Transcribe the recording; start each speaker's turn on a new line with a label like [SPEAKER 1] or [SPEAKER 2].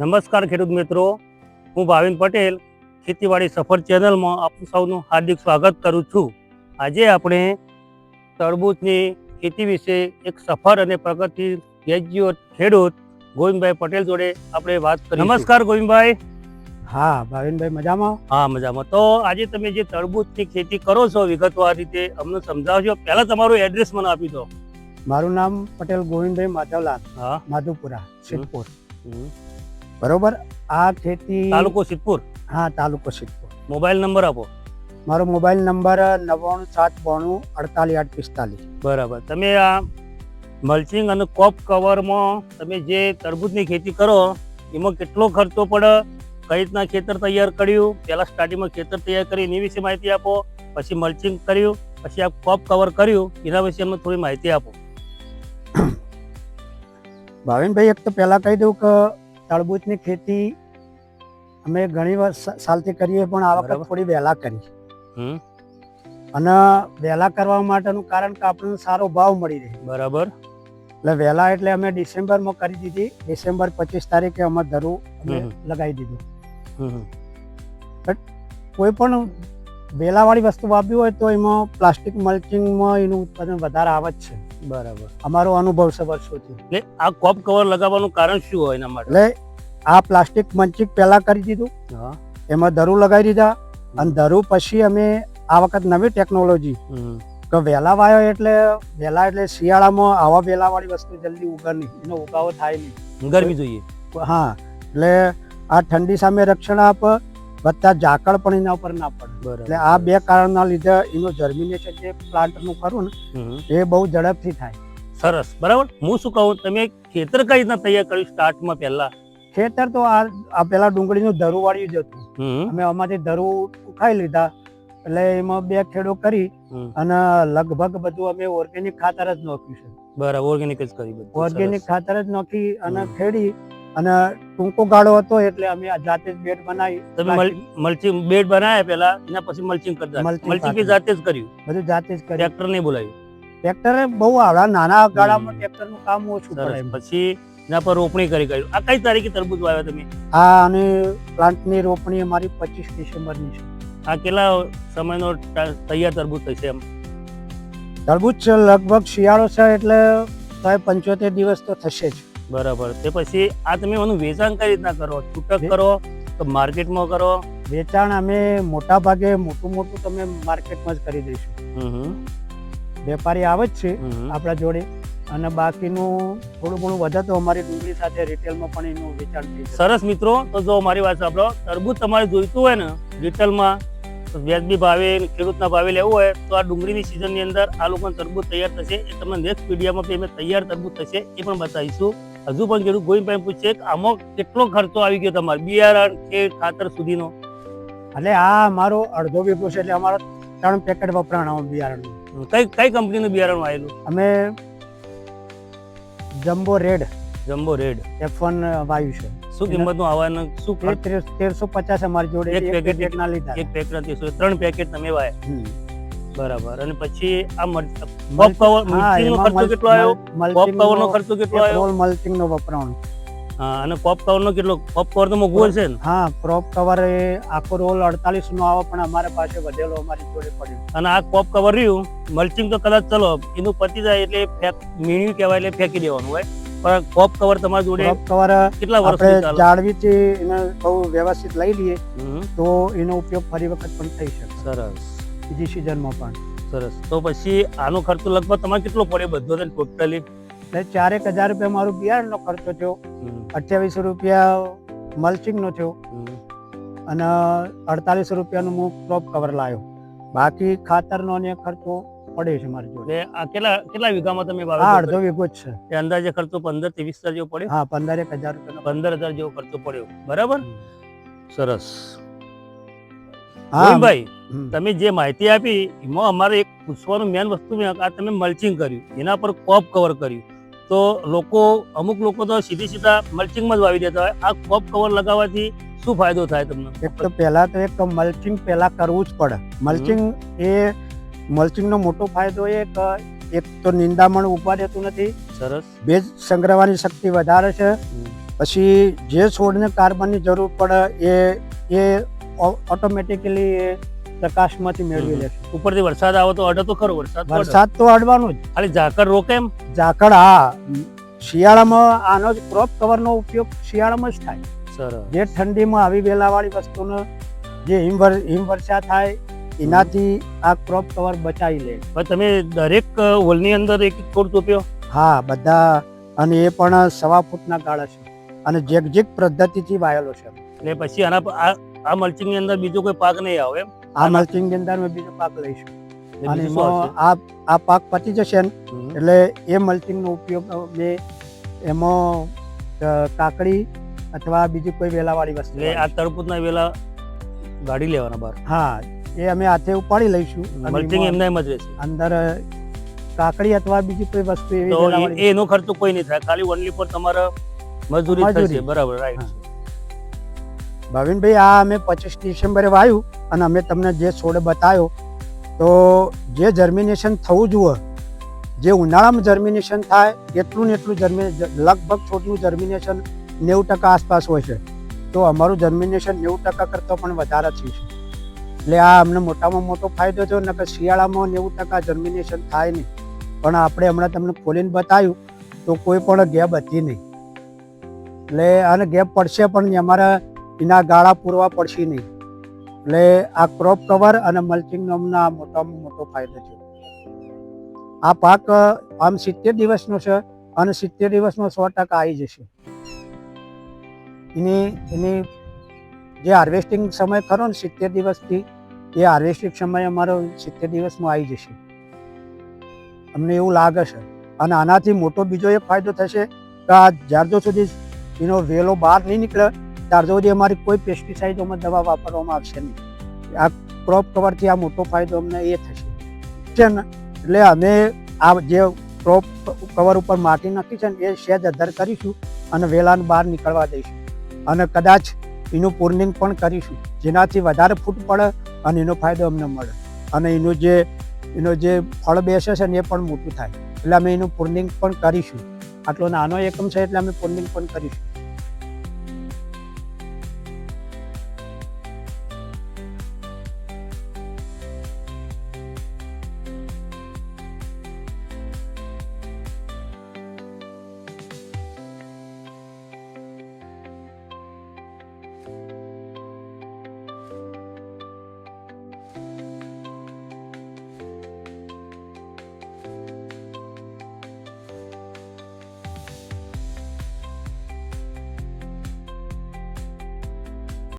[SPEAKER 1] નમસ્કાર ખેડૂત મિત્રો. હું ભાવિન પટેલ ખેતીવાડી સફર ચેનલમાં આપનું સૌનું હાર્દિક સ્વાગત કરું છું. આજે આપણે તરબૂચની ખેતી વિશે એક સફર અને પ્રગતિ ગ્રેજ્યુએટ ખેડૂત ગોવિંદભાઈ પટેલ જોડે આપણે વાત કરી નમસ્કાર ગોવિંદભાઈ.
[SPEAKER 2] હા ભાવિનભાઈ મજામાં?
[SPEAKER 1] હા મજામાં. તો આજે તમે જે તરબૂચની ખેતી કરો છો વિગતવાર રીતે અમને સમજાવજો. પહેલા તમારું એડ્રેસ મને આપી દો.
[SPEAKER 2] મારું નામ પટેલ ગોવિંદભાઈ માધવલાલ
[SPEAKER 1] હા.
[SPEAKER 2] માધુપુરા સિદ્ધપુર. બરોબર? આ ખેતી
[SPEAKER 1] તાલુકો સિદ્ધપુર.
[SPEAKER 2] હા તાલુકો સિદ્ધપુર.
[SPEAKER 1] મોબાઈલ નંબર આપો.
[SPEAKER 2] મારો મોબાઈલ નંબર નવ્વાણું સાત બોણું અડતાલીસ આઠ પિસ્તાલીસ.
[SPEAKER 1] બરાબર. તમે આ મલ્ચિંગ અને કોપ કવરમાં તમે જે તરબૂજની ખેતી કરો એમાં કેટલો ખર્ચો પડે કઈ રીતના ખેતર તૈયાર કર્યું પહેલા સ્ટાર્ટિંગમાં ખેતર તૈયાર કર્યું એની વિશે માહિતી આપો પછી મલ્ચિંગ કર્યું પછી આ કોપ કવર કર્યું એના વિશે અમને થોડી માહિતી આપો.
[SPEAKER 2] ભાવિનભાઈ એક તો પહેલાં કહી દઉં કે તરબૂચની ખેતી અમે ઘણી વાર સાલથી કરીએ પણ આ વખત થોડી વહેલા કરી. અને વહેલા કરવા માટેનું કારણ કે આપણને સારો ભાવ મળી રહે.
[SPEAKER 1] બરાબર.
[SPEAKER 2] એટલે વહેલા એટલે અમે ડિસેમ્બરમાં કરી દીધી. ડિસેમ્બર પચીસ તારીખે અમે ધરું. લગાવી દીધું.
[SPEAKER 1] બટ
[SPEAKER 2] કોઈ પણ વેલાવાળી વસ્તુ વાપરી હોય તો એમાં પ્લાસ્ટિક મલ્ચિંગમાં એનું ઉત્પાદન વધારે આવે જ છે.
[SPEAKER 1] બરાબર.
[SPEAKER 2] અમારો અનુભવ છે વર્ષોથી.
[SPEAKER 1] એટલે આ કોપ કવર લગાવવાનું કારણ શું હોય એના માટે?
[SPEAKER 2] એટલે આ પ્લાસ્ટિક મંચિક પહેલા કરી દીધું. એમાં ધરું લગાવી દીધા. અને ધરું પછી અમે આ વખત નવી ટેકનોલોજી. કે વહેલા વાયો એટલે વહેલા એટલે શિયાળામાં આવા વેલાવાળી વસ્તુ જલ્દી ઉગર નહીં. એનો ઉગાવો થાય નહીં.
[SPEAKER 1] ગરમી જોઈએ.
[SPEAKER 2] હા એટલે આ ઠંડી સામે રક્ષણ આપ બધા ઝાકળ પણ એના ઉપર ના પડે. એટલે આ બે કારણના લીધે એનું જર્મિનેશન જે પ્લાન્ટનું ખરું ને એ બહુ ઝડપથી થાય.
[SPEAKER 1] સરસ. બરાબર? હું શું કહું? તમે ખેતર કઈ રીતના તૈયાર કર્યું? સ્ટાર્ટમાં પહેલા?
[SPEAKER 2] ખેતર તો આ પેલા ડુંગળીનું ધરું વાળ્યું જ હતું. અમે આમાંથી ધરું ઉખાઈ લીધા. એટલે એમાં બે ખેડો કરી અને લગભગ બધું અમે ઓર્ગેનિક ખાતર જ નાખ્યું છે.
[SPEAKER 1] બરાબર ઓર્ગેનિક જ કરી બધું.
[SPEAKER 2] ઓર્ગેનિક ખાતર જ નાખી અને ખેડી અને ટૂંકો ગાળો હતો એટલે અમે આ જાતે જ બેડ બનાવી.
[SPEAKER 1] તમે મલ્ચિંગ બેડ બનાવ્યા પેલા એના પછી મલ્ચિંગ કરતા મલ્ચિંગ. જાતે જ કર્યું?
[SPEAKER 2] બધું જાતે જ કર્યું.
[SPEAKER 1] ટ્રેક્ટર નહીં બોલાવ્યું?
[SPEAKER 2] ટ્રેક્ટર બહુ આવડા નાના ગાળામાં
[SPEAKER 1] હમ.
[SPEAKER 2] ટ્રેક્ટરનું કામ ઓછું પડે
[SPEAKER 1] પછી એના પર રોપણી કરી કર્યું. આ કઈ તારીખે તરબૂચ વાવ્યા તમે?
[SPEAKER 2] આ અને પ્લાન્ટની રોપણી અમારી પચીસ ડિસેમ્બરની છે.
[SPEAKER 1] આ કેટલા સમયનો તૈયાર તરબૂચ થશે એમ?
[SPEAKER 2] તરબૂચ લગભગ શિયાળો છે એટલે સાહેબ પંચોતેર દિવસ તો થશે જ.
[SPEAKER 1] બરાબર. તે પછી આ તમે એનું વેચાણ કઈ રીતના કરો? છૂટક કરો તો માર્કેટમાં કરો?
[SPEAKER 2] વેચાણ અમે મોટા ભાગે મોટું મોટું તમે માર્કેટમાં જ કરી દઈશું. વેપારી આવે જ છે. આપણા જોડે. અને બાકીનું થોડું ઘણું વધે તો અમારી ડુંગળી સાથે રિટેલમાં પણ એનું વેચાણ થઈ
[SPEAKER 1] સરસ મિત્રો તો જો મારી વાત સાંભળો તરબૂચ તમારે જોઈતું હોય ને રિટેલમાં વ્યાજબી ભાવે ખેડૂતના ભાવે લેવું હોય તો આ ડુંગળીની સિઝનની અંદર આ લોકોને તરબૂચ તૈયાર થશે એ તમને નેક્સ્ટ વિડીયોમાં અમે તૈયાર તરબૂચ થશે એ પણ બતાવીશું. હજુ પણ ખેડૂત ગોવિંદભાઈ પૂછશે કે આમાં કેટલો ખર્ચો આવી ગયો તમારે બિયારણ કે ખાતર સુધીનો?
[SPEAKER 2] એટલે આ અમારો અડધો વીઘો છે એટલે અમારો ત્રણ પેકેટ વપરાણ બિયારણનું.
[SPEAKER 1] કઈ કઈ કંપનીનું બિયારણ આવેલું?
[SPEAKER 2] અમે jumbo red.
[SPEAKER 1] Jumbo red.
[SPEAKER 2] F one વાયુ છે.
[SPEAKER 1] શું કિંમતનું આવવાનું? શું ખર્ચ?
[SPEAKER 2] તેરસો પચાસ અમારી જોડે
[SPEAKER 1] એક પેકેટ
[SPEAKER 2] ના લીધા
[SPEAKER 1] એક પેકેટ નથી ત્રણ પેકેટ તમે વાય. બરાબર. અને પછી આ પોપ કવર મિક્સિંગનો ખર્ચો કેટલો આવ્યો? પોપ કવરનો ખર્ચો કેટલો આવ્યો?
[SPEAKER 2] રોલ મલ્ચિંગનો વપરાણ.
[SPEAKER 1] અને પોપ કવરનો કેટલો પોપ કવર તો મોંઘું હશે ને?
[SPEAKER 2] હા પોપ કવર એ આખો રોલ અડતાલીસ નો આવે પણ અમારે પાસે વધેલો અમારી જોડે પડ્યો.
[SPEAKER 1] અને આ પોપ કવર રહ્યું મલ્ચિંગ તો કદાચ ચલો એનું પતી જાય એટલે ફેક મીણ્યું કહેવાય એટલે ફેંકી દેવાનું હોય પણ પોપ કવર તમારી જોડે
[SPEAKER 2] પોપ કવર
[SPEAKER 1] કેટલા ચાલે?
[SPEAKER 2] જાળવીથી એને બહુ વ્યવસ્થિત લઈ લઈએ તો એનો ઉપયોગ ફરી વખત પણ થઈ શકે.
[SPEAKER 1] સરસ.
[SPEAKER 2] બીજી સિઝનમાં પણ.
[SPEAKER 1] સરસ. તો પછી આનો ખર્ચો લગભગ તમારે કેટલો પડે બધો ટોટલી
[SPEAKER 2] એટલે ચારેક હજાર રૂપિયા મારો બિયારણનો ખર્ચો થયો. અઠ્યાવીસો રૂપિયા મલ્ચિંગનો થયો. અને અડતાલીસો રૂપિયાનું હું ક્રોપ કવર લાવ્યો બાકી ખાતરનો ને ખર્ચો પડે છે મારી જોડે.
[SPEAKER 1] આ કેટલા કેટલા વીઘામાં તમે વાવ્યો
[SPEAKER 2] અડધો વીઘો જ છે.
[SPEAKER 1] અંદાજે ખર્ચો પંદરથી વીસ હજાર જેવો પડ્યો?
[SPEAKER 2] હા પંદર એક હજાર રૂપિયા
[SPEAKER 1] પંદર હજાર જેવો ખર્ચો પડ્યો. બરાબર? સરસ.
[SPEAKER 2] હા.
[SPEAKER 1] ગોવિંદભાઈ તમે જે માહિતી આપી એમાં અમારે એક પૂછવાનું મેન વસ્તુ મેં આ તમે મલ્ચિંગ કર્યું. એના પર કોપ કવર કર્યું. તો લોકો અમુક લોકો તો સીધી સીધા મલ્ચિંગમાં જ વાવી દેતા હોય. આ ક્રોપ કવર લગાવવાથી શું ફાયદો થાય તમને?
[SPEAKER 2] એક તો પહેલા તો એક મલ્ચિંગ પહેલા કરવું જ પડે. મલ્ચિંગ એ મલ્ચિંગનો મોટો ફાયદો એ એક તો નિંદામણ ઊભા રહેતું નથી.
[SPEAKER 1] સરસ.
[SPEAKER 2] ભેજ સંગ્રહવાની શક્તિ વધારે છે. પછી જે છોડને કાર્બનની જરૂર પડે એ એ ઓટોમેટિકલી પ્રકાશમાંથી મેળવી. લેશે.
[SPEAKER 1] ઉપરથી વરસાદ આવે તો અડે તો ખરો વરસાદ
[SPEAKER 2] વરસાદ તો અડવાનો જ.
[SPEAKER 1] ખાલી ઝાકળ રોકે એમ?
[SPEAKER 2] ઝાકળ હા. શિયાળામાં આનો જ ક્રોપ કવરનો ઉપયોગ શિયાળામાં જ થાય.
[SPEAKER 1] સરસ.
[SPEAKER 2] જે ઠંડીમાં આવી વેલાવાળી વસ્તુનો જે હિમવર હિમવર્ષા થાય એનાથી આ ક્રોપ કવર બચાવી લે.
[SPEAKER 1] તમે દરેક હોલની અંદર એક ફૂટ છોડ ચોપ્યો
[SPEAKER 2] હા બધા અને એ પણ સવા ફૂટના ગાળા છે. અને જેગજેગ પદ્ધતિથી વાયેલો છે.
[SPEAKER 1] એટલે પછી આના આ મલ્ચિંગની અંદર બીજો કોઈ પાક નહીં આવે
[SPEAKER 2] આ મલ્ચિંગની અંદર અમે બીજો પાક લઈશું. અને? આ આ પાક પતી જશે ને એટલે એ મલ્ચિંગનો ઉપયોગ મેં એમાં કાકડી અથવા બીજી કોઈ વેલાવાળી વસ્તુ
[SPEAKER 1] એટલે આ તરબૂચના વેલા ગાડી લેવાના બહાર?
[SPEAKER 2] હા એ અમે હાથે ઉપાડી લઈશું.
[SPEAKER 1] મલ્ચિંગ એમને એમ જ રહેશે.
[SPEAKER 2] અંદર કાકડી અથવા બીજી કોઈ વસ્તુ એવી
[SPEAKER 1] એનો ખર્ચો કોઈ નહીં થાય. ખાલી ઓનલી પર તમારા મજૂરી
[SPEAKER 2] મજૂરી.
[SPEAKER 1] થશે. બરાબર રાઈટ
[SPEAKER 2] ભાવિનભાઈ, આ અમે પચીસ ડિસેમ્બરે વાયું અને અમે તમને જે છોડ બતાવ્યો તો જે જર્મિનેશન થવું જોઈએ જે ઉનાળામાં જર્મિનેશન થાય, એટલું ને એટલું જર્મિ લગભગ છોડનું જર્મિનેશન નેવું ટકા આસપાસ હોય છે. તો અમારું જર્મિનેશન નેવું ટકા કરતાં પણ વધારે થયું છે. એટલે આ અમને મોટામાં મોટો ફાયદો થયો, નકર શિયાળામાં નેવું ટકા જર્મિનેશન થાય નહીં. પણ આપણે હમણાં તમને ખોલીને બતાવ્યું તો કોઈ પણ ગેપ હતી નહીં. એટલે આને ગેપ પડશે પણ અમારા એના ગાળા પૂરવા પડશે નહીં. એટલે આ ક્રોપ કવર અને મલ્ચિંગ નોમના મોટામાં મોટો ફાયદો છે. આ પાક, આમ સિત્તેર દિવસનો છે અને સિત્તેર દિવસમાં સો ટકા આવી જશે. એની એની જે હાર્વેસ્ટિંગ સમય ખરો ને સિત્તેર દિવસથી, એ હાર્વેસ્ટિંગ સમય અમારો સિત્તેર દિવસમાં આવી જશે. અમને એવું લાગે છે. અને આનાથી મોટો બીજો એક ફાયદો થશે કે આ જ્યાર સુધી એનો વેલો બહાર નહીં નીકળે સુધી અમારી કોઈ પેસ્ટિસાઇડોમાં દવા વાપરવામાં આવશે નહીં. આ ક્રોપ કવરથી આ મોટો ફાયદો અમને એ થશે. છે ને, એટલે અમે આ જે ક્રોપ કવર ઉપર માટી નાખી છે ને, એ સેજ અધર કરીશું અને વેલાને બહાર નીકળવા દઈશું. અને કદાચ એનું પૂર્નિંગ પણ કરીશું, જેનાથી વધારે ફૂટ પડે અને એનો ફાયદો અમને મળે. અને એનું જે, એનો જે ફળ બેસે છે ને, એ પણ મોટું થાય. એટલે અમે એનું પૂર્નિંગ પણ કરીશું. આટલો નાનો એકમ છે એટલે અમે પૂર્નિંગ પણ કરીશું.